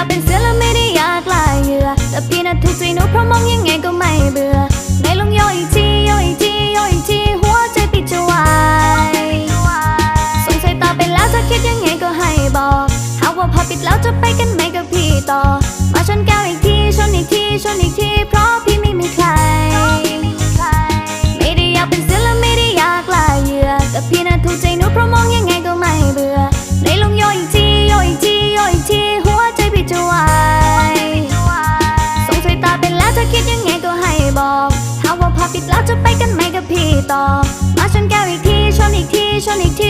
ากเป็นเสือและไม่ได้อยากลายเหยื่อแต่พี่น่ะถูกใจหนูเพราะมองยังไงก็ไม่เบื่อไหนลองย่อีกทีย่อีกทีโยกอีกทีหัวใจปิดจะวายสงสัยตาไปแล้วจะคิดยังไงก็ให้บอก หากว่าพอปิดแล้วจะไปกันไหมกับพี่ต่อ ต่อ มาชนแก้วอีกที ชนอีกที ชนอีกที